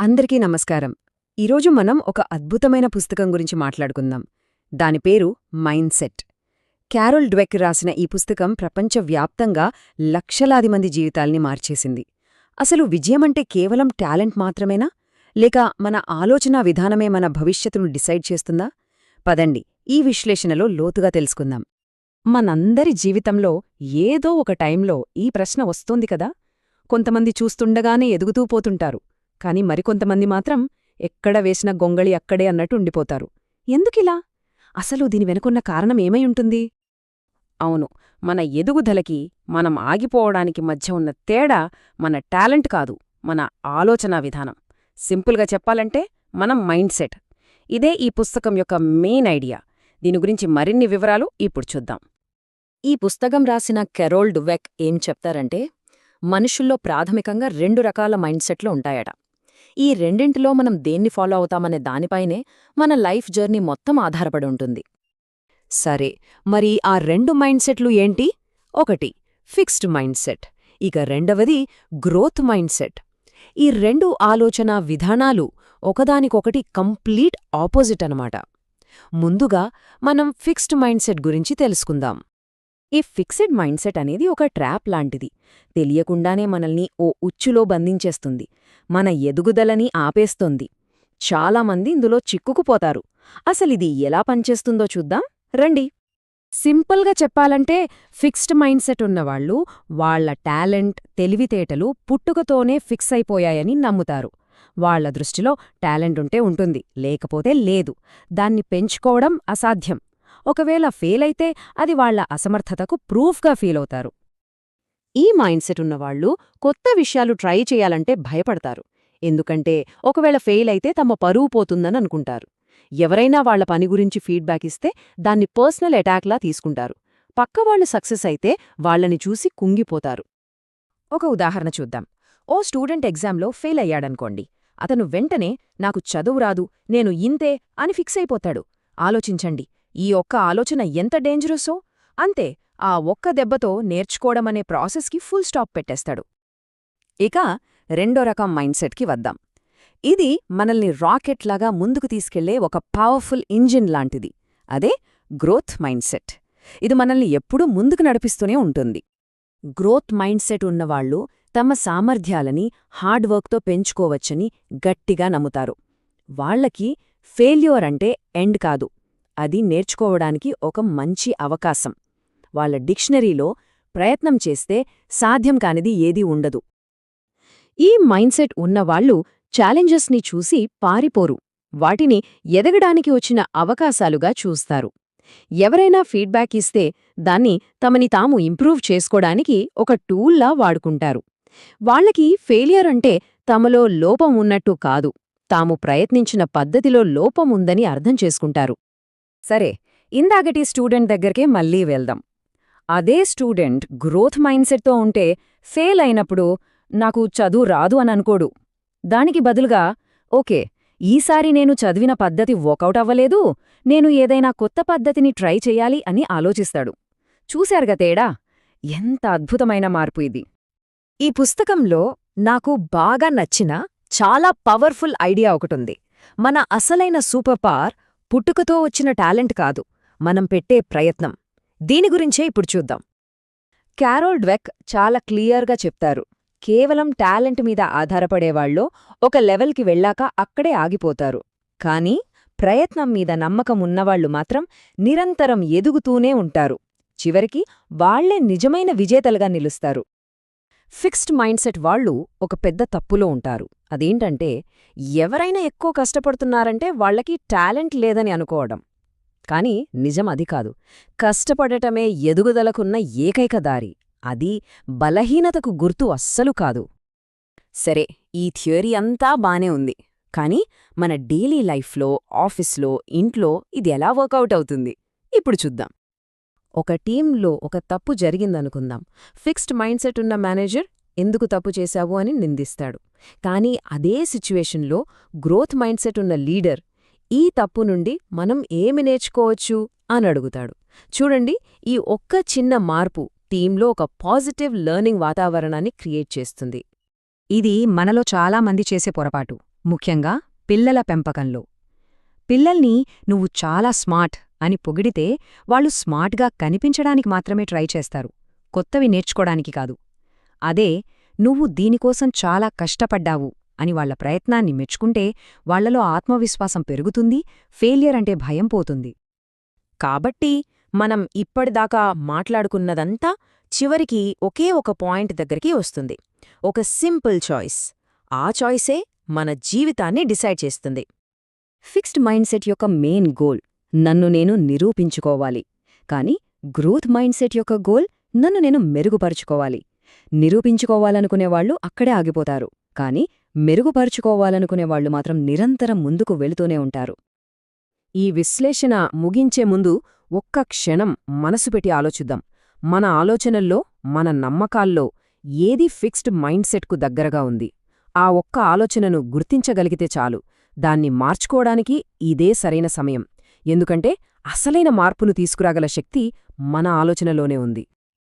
అందరికీ నమస్కారం. ఈరోజు మనం ఒక అద్భుతమైన పుస్తకం గురించి మాట్లాడుకుందాం. దాని పేరు మైండ్ సెట్ క్యారోల్ డ్వెక్ రాసిన ఈ పుస్తకం ప్రపంచవ్యాప్తంగా లక్షలాది మంది జీవితాల్ని మార్చేసింది. అసలు విజయమంటే కేవలం టాలెంట్ మాత్రమేనా? లేక మన ఆలోచనా విధానమే మన భవిష్యత్తును డిసైడ్ చేస్తుందా? పదండి ఈ విశ్లేషణలో లోతుగా తెలుసుకుందాం. మనందరి జీవితంలో ఏదో ఒక టైంలో ఈ ప్రశ్న వస్తోంది కదా? కొంతమంది చూస్తుండగానే ఎదుగుతూ పోతుంటారు. కాని మరికొంతమంది మాత్రం ఎక్కడ వేసిన గొంగళి అక్కడే అన్నట్టు ఉండిపోతారు. ఎందుకిలా? అసలు దీని వెనుకున్న కారణం ఏమై ఉంటుంది? అవును మన ఎదుగుదలకి మనం ఆగిపోవడానికి మధ్య ఉన్న తేడా మన టాలెంట్ కాదు మన ఆలోచనా విధానం. సింపుల్గా చెప్పాలంటే మనం మైండ్ సెట్. ఇదే ఈ పుస్తకం యొక్క మెయిన్ ఐడియా. దీని గురించి మరిన్ని వివరాలు ఇప్పుడు చూద్దాం. ఈ పుస్తకం రాసిన కెరోల్ డువెక్ ఏం చెప్తారంటే మనుషుల్లో ప్రాథమికంగా రెండు రకాల మైండ్ సెట్లు ఉంటాయట. ఈ రెండింటిలో మనం దేన్ని ఫాలో అవుతామనే దానిపైనే మన లైఫ్ జర్నీ మొత్తం ఆధారపడి ఉంటుంది. సరే మరి ఆ రెండు మైండ్ సెట్లు ఏంటి? ఒకటి ఫిక్స్డ్ మైండ్ సెట్ ఇక రెండవది గ్రోత్ మైండ్ సెట్ ఈ రెండు ఆలోచన విధానాలు ఒకదానికొకటి కంప్లీట్ ఆపోజిట్ అనమాట ముందుగా మనం ఫిక్స్డ్ మైండ్ సెట్ గురించి తెలుసుకుందాం. ఈ ఫిక్స్డ్ మైండ్ సెట్ అనేది ఒక ట్రాప్ లాంటిది. తెలియకుండానే మనల్ని ఓ ఉచ్చులో బంధించేస్తుంది. మన ఎదుగుదలని ఆపేస్తోంది. చాలామంది ఇందులో చిక్కుకుపోతారు. అసలిది ఎలా పనిచేస్తుందో చూద్దాం. రండి. సింపుల్గా చెప్పాలంటే ఫిక్స్డ్ మైండ్ సెట్ ఉన్నవాళ్ళు వాళ్ళ టాలెంట్ తెలివితేటలు పుట్టుకతోనే ఫిక్స్ అయిపోయాయని నమ్ముతారు. వాళ్ళ దృష్టిలో టాలెంట్ ఉంటే ఉంటుంది లేకపోతే లేదు. దాన్ని పెంచుకోవడం అసాధ్యం. ఒకవేళ ఫెయిలైతే అది వాళ్ళ అసమర్థతకు ప్రూఫ్గా ఫీలవుతారు. ఈ మైండ్ సెట్ ఉన్నవాళ్ళు కొత్త విషయాలు ట్రై చేయాలంటే భయపడతారు. ఎందుకంటే ఒకవేళ ఫెయిల్ అయితే తమ పరువు పోతుందని అనుకుంటారు. ఎవరైనా వాళ్ళ పని గురించి ఫీడ్బ్యాక్ ఇస్తే దాన్ని పర్సనల్ అటాక్లా తీసుకుంటారు. పక్కవాళ్ళు సక్సెస్ అయితే వాళ్ళని చూసి కుంగిపోతారు. ఒక ఉదాహరణ చూద్దాం. ఓ స్టూడెంట్ ఎగ్జామ్లో ఫెయిల్ అయ్యాడనుకోండి. అతను వెంటనే నాకు చదువు రాదు నేను ఇంతే అని ఫిక్స్ అయిపోతాడు. ఆలోచించండి. ఈ ఒక్క ఆలోచన ఎంత డేంజరసో అంతే ఆ ఒక్క దెబ్బతో నేర్చుకోవడమనే ప్రాసెస్కి ఫుల్ స్టాప్ పెట్టేస్తాడు. ఇక రెండో రకం మైండ్సెట్కి వద్దాం. ఇది మనల్ని రాకెట్లాగా ముందుకు తీసుకెళ్ళే ఒక పవర్ఫుల్ ఇంజిన్ లాంటిది. అదే గ్రోత్ మైండ్సెట్. ఇది మనల్ని ఎప్పుడూ ముందుకు నడిపిస్తూనే ఉంటుంది. గ్రోత్ మైండ్సెట్ ఉన్నవాళ్ళు తమ సామర్థ్యాలని హార్డ్ వర్క్తో పెంచుకోవచ్చని గట్టిగా నమ్ముతారు. వాళ్ళకి ఫెయిల్యూర్ అంటే ఎండ్ కాదు. అది నేర్చుకోవడానికి ఒక మంచి అవకాశం. వాళ్ళ డిక్షనరీలో ప్రయత్నం చేస్తే సాధ్యం కానిది ఏదీ ఉండదు. ఈ మైండ్సెట్ ఉన్నవాళ్ళు ఛాలెంజెస్ని చూసి పారిపోరు. వాటిని ఎదగడానికి వచ్చిన అవకాశాలుగా చూస్తారు. ఎవరైనా ఫీడ్బ్యాక్ ఇస్తే దాన్ని తమని తాము ఇంప్రూవ్ చేసుకోడానికి ఒక టూల్లా వాడుకుంటారు. వాళ్ళకి ఫెయిలియర్ అంటే తమలో లోపం ఉన్నట్టు కాదు. తాము ప్రయత్నించిన పద్ధతిలో లోపముందని అర్థం చేసుకుంటారు. సరే ఇందాకటి స్టూడెంట్ దగ్గరికే మళ్ళీ వెళ్దాం. అదే స్టూడెంట్ గ్రోత్ మైండ్సెట్తో ఉంటే ఫెయిల్ అయినప్పుడు నాకు చదువు రాదు అని అనుకోడు. దానికి బదులుగా ఓకే ఈసారి నేను చదివిన పద్ధతి వర్కౌట్ అవ్వలేదు నేను ఏదైనా కొత్త పద్ధతిని ట్రై చెయ్యాలి అని ఆలోచిస్తాడు. చూశారుగా తేడా? ఎంత అద్భుతమైన మార్పు ఇది. ఈ పుస్తకంలో నాకు బాగా నచ్చిన చాలా పవర్ఫుల్ ఐడియా ఒకటుంది. మన అసలైన సూపర్ పవర్ పుట్టుకతో వచ్చిన టాలెంట్ కాదు మనం పెట్టే ప్రయత్నం. దీని గురించే ఇప్పుడు చూద్దాం. క్యారోల్ డ్వెక్ చాలా క్లియర్గా చెప్తారు. కేవలం టాలెంట్ మీద ఆధారపడేవాళ్ళో ఒక లెవెల్కి వెళ్ళాక అక్కడే ఆగిపోతారు. కానీ ప్రయత్నం మీద నమ్మకం ఉన్నవాళ్ళు మాత్రం నిరంతరం ఎదుగుతూనే ఉంటారు. చివరికి వాళ్ళే నిజమైన విజేతలుగా నిలుస్తారు. ఫిక్స్డ్ మైండ్సెట్ వాళ్ళు ఒక పెద్ద తప్పులో ఉంటారు. అదేంటంటే ఎవరైనా ఎక్కువ కష్టపడుతున్నారంటే వాళ్ళకి టాలెంట్ లేదని అనుకోవడం. కాని నిజం అది కాదు. కష్టపడటమే ఎదుగుదలకున్న ఏకైక దారి. అది బలహీనతకు గుర్తు అస్సలు కాదు. సరే ఈ థియరీ అంతా బానే ఉంది. కాని మన డైలీ లైఫ్లో ఆఫీస్లో ఇంట్లో ఇది ఎలా వర్కౌట్ అవుతుంది? ఇప్పుడు చూద్దాం. ఒక టీంలో ఒక తప్పు జరిగిందనుకుందాం. ఫిక్స్డ్ మైండ్ సెట్ ఉన్న మేనేజర్ ఎందుకు తప్పు చేశావు అని నిందిస్తాడు. కానీ అదే సిచ్యువేషన్లో గ్రోత్ మైండ్ సెట్ ఉన్న లీడర్ ఈ తప్పు నుండి మనం ఏమి నేర్చుకోవచ్చు అని అడుగుతాడు. చూడండి ఈ ఒక్క చిన్న మార్పు టీంలో ఒక పాజిటివ్ లెర్నింగ్ వాతావరణాన్ని క్రియేట్ చేస్తుంది. ఇది మనలో చాలామంది చేసే పొరపాటు. ముఖ్యంగా పిల్లల పెంపకంలో. పిల్లల్ని నువ్వు చాలా స్మార్ట్ అని పొగిడితే వాళ్ళు స్మార్ట్గా కనిపించడానికి మాత్రమే ట్రై చేస్తారు. కొత్తవి నేర్చుకోడానికి కాదు. అదే నువ్వు దీనికోసం చాలా కష్టపడ్డావు అని వాళ్ళ ప్రయత్నాన్ని మెచ్చుకుంటే వాళ్ళలో ఆత్మవిశ్వాసం పెరుగుతుంది ఫెయిలియర్ అంటే భయం పోతుంది. కాబట్టి మనం ఇప్పటిదాకా మాట్లాడుకున్నదంతా చివరికి ఒకే ఒక పాయింట్ దగ్గరికి వస్తుంది. ఒక సింపుల్ చాయిస్. ఆ చాయిసే మన జీవితాన్ని డిసైడ్ చేస్తుంది. ఫిక్స్డ్ మైండ్సెట్ యొక్క మెయిన్ గోల్. నన్ను నేను నిరూపించుకోవాలి. కాని గ్రోత్ మైండ్సెట్ యొక్క గోల్ నన్ను నేను మెరుగుపరుచుకోవాలి. నిరూపించుకోవాలనుకునేవాళ్ళు అక్కడే ఆగిపోతారు. కాని మెరుగుపరుచుకోవాలనుకునేవాళ్ళు మాత్రం నిరంతరం ముందుకు వెళుతూనే ఉంటారు. ఈ విశ్లేషణ ముగించే ముందు ఒక్క క్షణం మనసు పెట్టి ఆలోచిద్దాం. మన ఆలోచనల్లో మన నమ్మకాల్లో ఏది ఫిక్స్డ్ మైండ్సెట్కు దగ్గరగా ఉంది? ఆ ఒక్క ఆలోచనను గుర్తించగలిగితే చాలు. దాన్ని మార్చుకోవడానికి ఇదే సరైన సమయం. ఎందుకంటే అసలైన మార్పును తీసుకురాగల శక్తి మన ఆలోచనలోనే ఉంది.